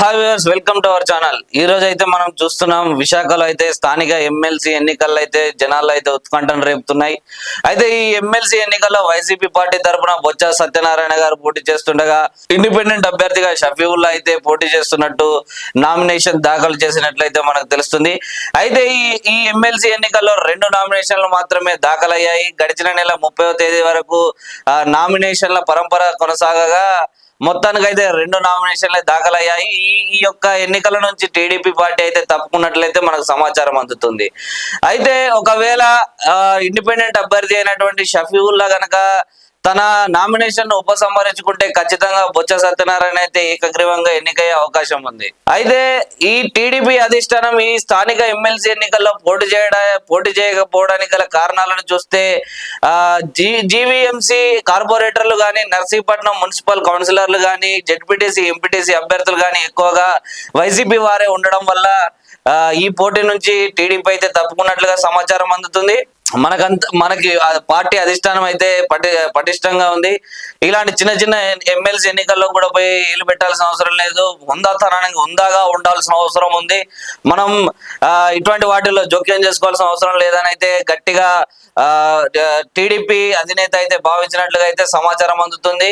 Hi viewers welcome to our channel ఈ రోజు అయితే మనం చూస్తున్నాం విశాఖలో అయితే స్థానిక ఎమ్మెల్సీ ఎన్నికల్లో అయితే జనాలు అయితే ఉత్కంఠను రేపుతున్నాయి. అయితే ఈ ఎమ్మెల్సీ ఎన్నికల్లో వైసీపీ పార్టీ తరపున బొత్స సత్యనారాయణ గారు పోటీ చేస్తుండగా ఇండిపెండెంట్ అభ్యర్థిగా షఫీవుల్లా అయితే పోటీ చేస్తున్నట్టు నామినేషన్ దాఖలు చేసినట్లయితే మనకు తెలుస్తుంది. అయితే ఈ ఈ ఎమ్మెల్సీ ఎన్నికల్లో రెండు నామినేషన్లు మాత్రమే దాఖలయ్యాయి. గడిచిన నెల ముప్పై తేదీ వరకు నామినేషన్ల పరంపర కొనసాగగా మొత్తానికైతే రెండు నామినేషన్లే దాఖలయ్యాయి. ఈ ఈ యొక్క ఎన్నికల నుంచి టీడీపీ పార్టీ అయితే తప్పుకున్నట్లయితే మనకు సమాచారం అందుతుంది. అయితే ఒకవేళ ఆ, ఇండిపెండెంట్ అభ్యర్థి అయినటువంటి షఫీవుల్లా గనక తన నామినేషన్ ఉపసంహరించుకుంటే ఖచ్చితంగా బొత్స సత్యనారాయణ అయితే ఏకగ్రీవంగా ఎన్నికయ్యే అవకాశం ఉంది. అయితే ఈ టీడీపీ అధిష్టానం ఈ స్థానిక ఎమ్మెల్సీ ఎన్నికల్లో పోటీ చేయడా పోటీ చేయకపోవడానికి గల కారణాలను చూస్తే ఆ జీ జీవీఎంసీ కార్పొరేటర్లు కానీ నర్సీపట్నం మున్సిపల్ కౌన్సిలర్లు కానీ జెడ్పీటీసీ ఎంపీటీసీ అభ్యర్థులు కానీ ఎక్కువగా వైసీపీ వారే ఉండడం వల్ల ఈ పోటీ నుంచి టీడీపీ అయితే తప్పుకున్నట్లుగా సమాచారం అందుతుంది. మనకంత మనకి పార్టీ అధిష్టానం అయితే పటి పటిష్టంగా ఉంది. ఇలాంటి చిన్న చిన్న ఎమ్మెల్సీ ఎన్నికల్లో కూడా పోయి ఇల్లు పెట్టాల్సిన అవసరం లేదు. ఉందాతనానికి ఉందాగా ఉండాల్సిన అవసరం ఉంది. మనం ఇటువంటి వాటిల్లో జోక్యం చేసుకోవాల్సిన అవసరం లేదని అయితే గట్టిగా టీడీపీ అధినేత అయితే భావించినట్లుగా అయితే సమాచారం అందుతుంది.